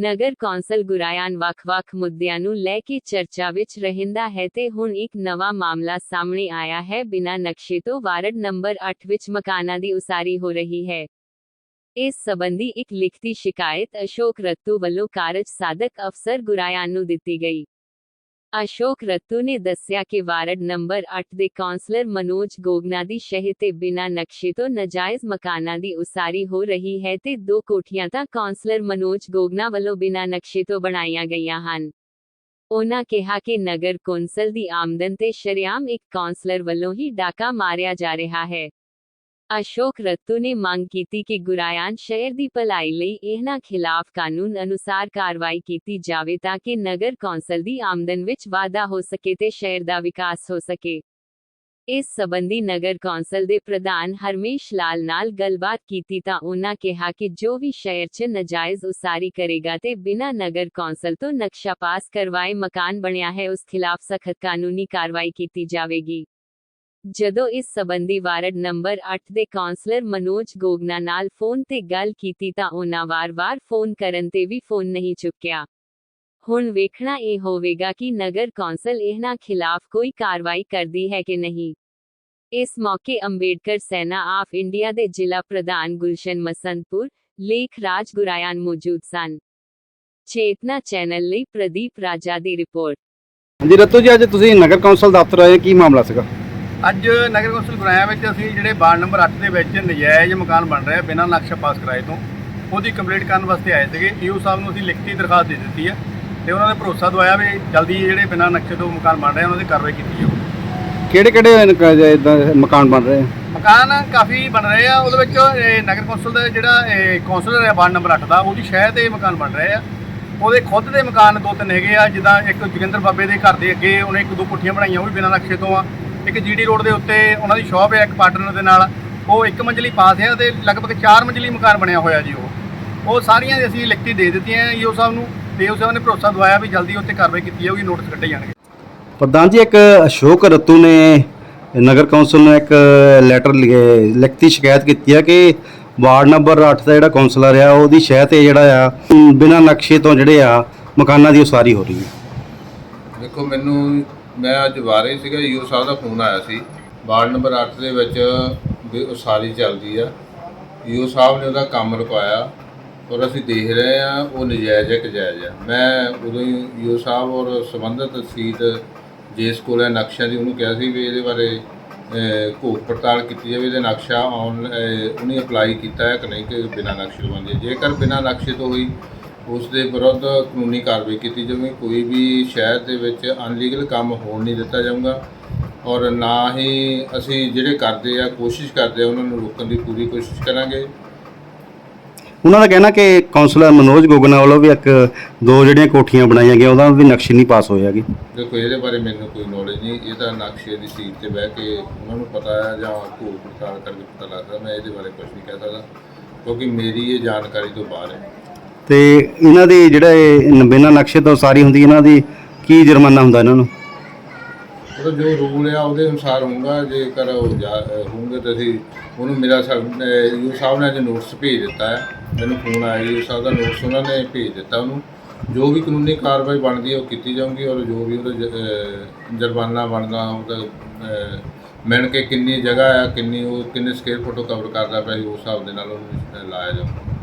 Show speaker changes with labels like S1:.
S1: ਨਗਰ council ਗੁਰਾਇਆਨ ਵੱਖ-ਵੱਖ ਮੁੱਦਿਆਂ ਨੂੰ ਲੈ ਕੇ ਚਰਚਾ ਵਿੱਚ ਰਹਿੰਦਾ ਹੈ ਤੇ ਹੁਣ ਇੱਕ ਨਵਾਂ ਮਾਮਲਾ ਸਾਹਮਣੇ ਆਇਆ ਹੈ। ਬਿਨਾਂ ਨਕਸ਼ੇ ਤੋਂ ਵਾਰਡ ਨੰਬਰ 8 ਵਿੱਚ ਮਕਾਨਾਂ ਦੀ ਉਸਾਰੀ ਹੋ ਰਹੀ ਹੈ। ਇਸ ਸੰਬੰਧੀ ਇੱਕ ਲਿਖਤੀ ਸ਼ਿਕਾਇਤ ਅਸ਼ੋਕ ਰੱਤੂ ਵੱਲੋਂ ਕਾਰਜ ਸਾਧਕ ਅਫਸਰ ਗੁਰਾਇਆਨ ਨੂੰ ਦਿੱਤੀ ਗਈ। ਅਸ਼ੋਕ ਰੱਤੂ ਨੇ ਦੱਸਿਆ ਕਿ ਵਾਰਡ ਨੰਬਰ 8 ਦੇ ਕੌਂਸਲਰ ਮਨੋਜ ਗੋਗਨਾ ਦੀ ਸ਼ਹਿ ਤੇ ਬਿਨਾਂ ਨਕਸ਼ੇ ਤੋਂ ਨਜਾਇਜ਼ ਮਕਾਨਾਂ ਦੀ ਉਸਾਰੀ ਹੋ ਰਹੀ ਹੈ ਤੇ ਦੋ ਕੋਠੀਆਂ ਤਾਂ ਕੌਂਸਲਰ ਮਨੋਜ ਗੋਗਨਾ ਵੱਲੋਂ ਬਿਨਾਂ ਨਕਸ਼ੇ ਤੋਂ ਬਣਾਈਆਂ ਗਈਆਂ ਹਨ। ਉਹਨਾਂ ਕਿਹਾ ਕਿ ਨਗਰ ਕੌਂਸਲ ਦੀ ਆਮਦਨ ਤੇ ਸ਼ਰਿਆਮ ਇੱਕ ਕੌਂਸਲਰ ਵੱਲੋਂ ਹੀ ਡਾਕਾ ਮਾਰਿਆ ਜਾ ਰਿਹਾ ਹੈ। ਅਸ਼ੋਕ ਰੱਤੂ ਨੇ ਮੰਗ ਕੀਤੀ ਕਿ ਗੁਰਾਇਆਨ ਸ਼ਹਿਰ ਦੀ ਭਲਾਈ ਲਈ ਇਹਨਾਂ ਖਿਲਾਫ ਕਾਨੂੰਨ ਅਨੁਸਾਰ ਕਾਰਵਾਈ ਕੀਤੀ ਜਾਵੇ ਤਾਂ ਕਿ ਨਗਰ ਕੌਂਸਲ ਦੀ ਆਮਦਨ ਵਿੱਚ ਵਾਧਾ ਹੋ ਸਕੇ ਤੇ ਸ਼ਹਿਰ ਦਾ ਵਿਕਾਸ ਹੋ ਸਕੇ ਇਸ ਸੰਬੰਧੀ ਨਗਰ ਕੌਂਸਲ ਦੇ ਪ੍ਰਧਾਨ ਹਰਮੇਸ਼ ਲਾਲ ਨਾਲ ਗੱਲਬਾਤ ਕੀਤੀ ਤਾਂ ਉਹਨਾਂ ਕਿਹਾ ਕਿ ਜੋ ਵੀ ਸ਼ਹਿਰ 'ਚ ਨਜਾਇਜ਼ ਉਸਾਰੀ ਕਰੇਗਾ ਤੇ ਬਿਨਾਂ ਨਗਰ ਕੌਂਸਲ ਤੋਂ ਨਕਸ਼ਾ ਪਾਸ ਕਰਵਾਏ ਮਕਾਨ ਬਣਿਆ ਹੈ ਉਸ ਖਿਲਾਫ ਸਖਤ ਕਾਨੂੰਨੀ ਕਾਰਵਾਈ ਕੀਤੀ ਜਾਵੇਗੀ ਜਦੋਂ ਇਸ ਸਬੰਧੀ ਵਾਰਡ ਨੰਬਰ 8 ਦੇ ਕੌਂਸਲਰ ਮਨੋਜ ਗੋਗਨਾ ਨਾਲ ਫੋਨ ਤੇ ਗੱਲ ਕੀਤੀ ਤਾਂ ਉਹਨਾਂ ਵਾਰ-ਵਾਰ ਫੋਨ ਕਰਨ ਤੇ ਵੀ ਫੋਨ ਨਹੀਂ ਚੁੱਕਿਆ। ਹੁਣ ਵੇਖਣਾ ਇਹ ਹੋਵੇਗਾ ਕਿ ਨਗਰ ਕੌਂਸਲ ਇਹਨਾਂ ਖਿਲਾਫ ਕੋਈ ਕਾਰਵਾਈ ਕਰਦੀ ਹੈ ਕਿ ਨਹੀਂ। ਇਸ ਮੌਕੇ ਅੰਬੇਡਕਰ ਸੈਨਾ ਆਫ ਇੰਡੀਆ ਦੇ ਜ਼ਿਲ੍ਹਾ ਪ੍ਰਧਾਨ ਗੁਲਸ਼ਨ ਮਸੰਤਪੁਰ, ਲੇਖ ਰਾਜ ਗੁਰਾਇਆਨ ਮੌਜੂਦ ਸਨ। ਚੇਤਨਾ ਚੈਨਲ ਲਈ ਪ੍ਰਦੀਪ ਰਾਜਾ ਦੀ ਰਿਪੋਰਟ।
S2: ਹਾਂਜੀ, ਰਤੂ ਜੀ, ਅੱਜ ਤੁਸੀਂ ਨਗਰ ਕੌਂਸਲ ਦਫ਼ਤਰ ਆਏ, ਕੀ ਮਾਮਲਾ ਸੀਗਾ?
S3: ਅੱਜ ਨਗਰ ਕੌਂਸਲ ਗੁਰਾਇਆ ਵਿੱਚ ਅਸੀਂ ਜਿਹੜੇ ਵਾਰਡ ਨੰਬਰ 8 ਦੇ ਵਿੱਚ ਨਜਾਇਜ਼ ਮਕਾਨ ਬਣ ਰਿਹਾ ਬਿਨਾਂ ਨਕਸ਼ਾ ਪਾਸ ਕਰਾਏ ਤੋਂ। ਉਹਦੀ ਕੰਪਲੀਟ ਕਰਨ ਵਾਸਤੇ ਆਏ ਸੀਗੇ। ਈਓ ਸਾਹਿਬ ਨੂੰ ਅਸੀਂ ਲਿਖਤੀ ਦਰਖਾਸਤ ਦੇ ਦਿੱਤੀ ਹੈ ਤੇ ਉਹਨਾਂ ਨੇ ਭਰੋਸਾ ਦਵਾਇਆ ਵੀ ਜਲਦੀ ਜਿਹੜੇ ਬਿਨਾਂ ਨਕਸ਼ੇ ਤੋਂ ਮਕਾਨ ਬਣ ਰਹੇ ਉਹਨਾਂ ਦੀ ਕਾਰਵਾਈ ਕੀਤੀ ਜਾਊਗੀ
S2: ਕਿਹੜੇ ਕਿਹੜੇ ਇਦਾਂ ਮਕਾਨ ਬਣ ਰਹੇ ਆ?
S3: ਮਕਾਨ ਕਾਫੀ ਬਣ ਰਹੇ ਆ। ਉਹਦੇ ਵਿੱਚ ਇਹ ਨਗਰ ਕੌਂਸਲ ਦਾ ਜਿਹੜਾ ਕੌਂਸਲਰ ਹੈ ਵਾਰਡ ਨੰਬਰ 8 ਦਾ ਉਹਦੀ ਸ਼ਹਿਰ ਤੇ ਮਕਾਨ ਬਣ ਰਹੇ ਆ। ਉਹਦੇ ਖੁਦ ਦੇ ਮਕਾਨ ਦੋ ਤਿੰਨ ਹੈਗੇ ਆ ਜਿੱਦਾਂ ਇੱਕ ਜੋਗਿੰਦਰ ਬਾਬੇ ਦੇ ਘਰ ਦੇ ਅੱਗੇ ਉਹਨੇ ਇੱਕ ਦੋ ਕੋਠੀਆਂ ਬਣਾਈਆਂ ਉਹ ਵੀ ਬਿਨਾਂ ਨਕਸ਼ੇ ਤੋਂ ਆ। ਇੱਕ ਜੀਡੀ ਰੋਡ ਦੇ ਉੱਤੇ ਉਹਨਾਂ ਦੀ ਸ਼ਾਪ ਹੈ ਇੱਕ ਪਾਰਟਨਰ ਦੇ ਨਾਲ। ਉਹ ਇੱਕ ਮੰਜ਼ਲੀ ਪਾਸ ਹੈ ਤੇ ਲਗਭਗ ਚਾਰ ਮੰਜ਼ਲੀ ਮਕਾਨ ਬਣਿਆ ਹੋਇਆ ਜੀ ਉਹ। ਉਹ ਸਾਰੀਆਂ ਅਸੀਂ ਲਿਖਤੀ ਦੇ ਦਿੱਤੀਆਂ ਈਓ ਸਾਹਿਬ ਨੂੰ ਤੇ ਸਾਹਿਬ ਨੇ ਭਰੋਸਾ ਦਵਾਇਆ ਵੀ ਜਲਦੀ ਉੱਤੇ ਕਾਰਵਾਈ ਕੀਤੀ ਜਾਊਗੀ ਨੋਟਿਸ ਕੱਢੇ ਜਾਣਗੇ।
S2: ਪ੍ਰਧਾਨ ਜੀ ਇੱਕ ਅਸ਼ੋਕ ਰਤੂ ਨੇ ਨਗਰ ਕੌਂਸਲ ਨੂੰ ਇੱਕ ਲੈਟਰ ਲਿਖਤੀ ਸ਼ਿਕਾਇਤ ਕੀਤੀ ਹੈ ਕਿ ਵਾਰਡ ਨੰਬਰ 8 ਦਾ ਜਿਹੜਾ ਕੌਂਸਲਰ ਆ ਉਹਦੀ ਸ਼ਹਿ ਤੇ ਜਿਹੜਾ ਆ ਬਿਨਾਂ ਨਕਸ਼ੇ ਤੋਂ ਜਿਹੜੇ ਆ ਮਕਾਨਾਂ ਦੀ ਉਸਾਰੀ ਹੋ ਰਹੀ ਹੈ।
S4: ਦੇਖੋ ਮੈਨੂੰ ਮੈਂ ਅੱਜ ਵਾਰੇ ਸੀਗਾ ਯੂ ਸਾਹਿਬ ਦਾ ਫੋਨ ਆਇਆ ਸੀ। ਵਾਰਡ ਨੰਬਰ 8 ਦੇ ਵਿੱਚ ਵੀ ਉਸਾਰੀ ਚੱਲਦੀ ਆ। ਯੂ ਸਾਹਿਬ ਨੇ ਉਹਦਾ ਕੰਮ ਰੁਕਵਾਇਆ ਔਰ ਅਸੀਂ ਦੇਖ ਰਹੇ ਆ, ਉਹ ਨਜਾਇਜ਼ ਹੈ ਕਿ ਜਾਇਜ਼ ਹੈ। ਮੈਂ ਉਦੋਂ ਹੀ ਯੂ ਸਾਹਿਬ ਔਰ ਸੰਬੰਧਿਤ ਸੀਤ ਜਿਸ ਕੋਲ ਹੈ ਨਕਸ਼ਾ ਦੀ, ਉਹਨੂੰ ਕਿਹਾ ਸੀ ਵੀ ਇਹਦੇ ਬਾਰੇ ਘੋਖ ਪੜਤਾਲ ਕੀਤੀ ਜਾਵੇ, ਇਹਦੇ ਨਕਸ਼ਾ ਆਨ ਉਹਨੇ ਅਪਲਾਈ ਕੀਤਾ ਹੈ ਕਿ ਨਹੀਂ, ਕਿ ਬਿਨਾਂ ਨਕਸ਼ੇ ਤੋਂ ਬਣਦੀ ਜੇਕਰ ਬਿਨਾਂ ਨਕਸ਼ੇ ਤੋਂ ਹੋਈ ਉਸ ਦੇ ਵਿਰੁੱਧ ਕਾਨੂੰਨੀ ਕਾਰਵਾਈ ਕੀਤੀ ਜਾਵੇ ਕੋਈ ਵੀ ਸ਼ਹਿਰ ਦੇ ਵਿੱਚ ਅਨਲੀਗਲ ਕੰਮ ਹੋਣ ਨਹੀਂ ਦਿੱਤਾ ਜਾਊਗਾ ਔਰ ਨਾ ਹੀ ਅਸੀਂ ਜਿਹੜੇ ਕਰਦੇ ਆ ਕੋਸ਼ਿਸ਼ ਕਰਦੇ ਆ ਉਹਨਾਂ ਨੂੰ ਰੋਕਣ ਦੀ ਪੂਰੀ ਕੋਸ਼ਿਸ਼ ਕਰਾਂਗੇ।
S2: ਉਹਨਾਂ ਦਾ ਕਹਿਣਾ ਕਿ ਕੌਂਸਲਰ ਮਨੋਜ ਗੋਗਨਾ ਵੱਲੋਂ ਵੀ ਇੱਕ ਦੋ ਜਿਹੜੀਆਂ ਕੋਠੀਆਂ ਬਣਾਈਆਂ ਗਈਆਂ ਉਹਦਾ ਵੀ ਨਕਸ਼ੇ ਨਹੀਂ ਪਾਸ ਹੋਏ ਹੈਗੇ।
S4: ਦੇਖੋ ਇਹਦੇ ਬਾਰੇ ਮੈਨੂੰ ਕੋਈ ਨੌਲੇਜ ਨਹੀਂ। ਇਹ ਤਾਂ ਨਕਸ਼ੇ ਦੀ ਸੀਟ ਤੇ ਬਹਿ ਕੇ ਉਹਨਾਂ ਨੂੰ ਪਤਾ ਹੈ ਜਾਂ ਘੋਖ ਪੜਤਾਲ ਕਰਕੇ ਪਤਾ ਲੱਗਦਾ। ਮੈਂ ਇਹਦੇ ਬਾਰੇ ਕੁਝ ਨਹੀਂ ਕਹਿ ਸਕਦਾ ਕਿਉਂਕਿ ਮੇਰੀ ਇਹ ਜਾਣਕਾਰੀ ਤੋਂ ਬਾਹਰ ਹੈ।
S2: ਤੇ ਇਹਨਾਂ ਦੀ ਜਿਹੜਾ ਇਹ ਬਿਨਾਂ ਨਕਸ਼ੇ ਤੋਂ ਸਾਰੀ ਹੁੰਦੀ ਇਹਨਾਂ ਦੀ ਕੀ ਜੁਰਮਾਨਾ ਹੁੰਦਾ ਇਹਨਾਂ ਨੂੰ?
S4: ਉਹ ਜੋ ਰੂਲ ਆ ਉਹਦੇ ਅਨੁਸਾਰ ਹੋਊਗਾ ਜੇਕਰ ਉਹ ਜਾ- ਅਹ ਤਾਂ ਅਸੀਂ ਉਹਨੂੰ ਮੇਰਾ ਯੂ ਸਾਹਿਬ ਨੇ ਅੱਜ ਨੋਟਿਸ ਭੇਜ ਦਿੱਤਾ ਹੈ। ਮੈਨੂੰ ਫੋਨ ਆਇਆ ਯੂ ਸਾਹਿਬ ਦਾ ਨੋਟਿਸ ਉਹਨਾਂ ਨੇ ਭੇਜ ਦਿੱਤਾ ਉਹਨੂੰ। ਜੋ ਵੀ ਕਾਨੂੰਨੀ ਕਾਰਵਾਈ ਬਣਦੀ ਹੈ ਉਹ ਕੀਤੀ ਜਾਊਗੀ ਔਰ ਜੋ ਵੀ ਉਹਦਾ ਜੁਰਮਾਨਾ ਬਣਦਾ ਉਹਦਾ ਅਹ, ਮਿਣ ਕੇ ਕਿੰਨੀ ਜਗ੍ਹਾ ਆ ਕਿੰਨੀ ਉਹ ਕਿੰਨੇ ਸਕੁਅਰ ਫੁੱਟ ਕਵਰ ਕਰਦਾ ਪਿਆ ਸੀ, ਉਸ ਹਿਸਾਬ ਦੇ ਨਾਲ ਉਹਨੂੰ ਲਾਇਆ ਜਾਊਗਾ।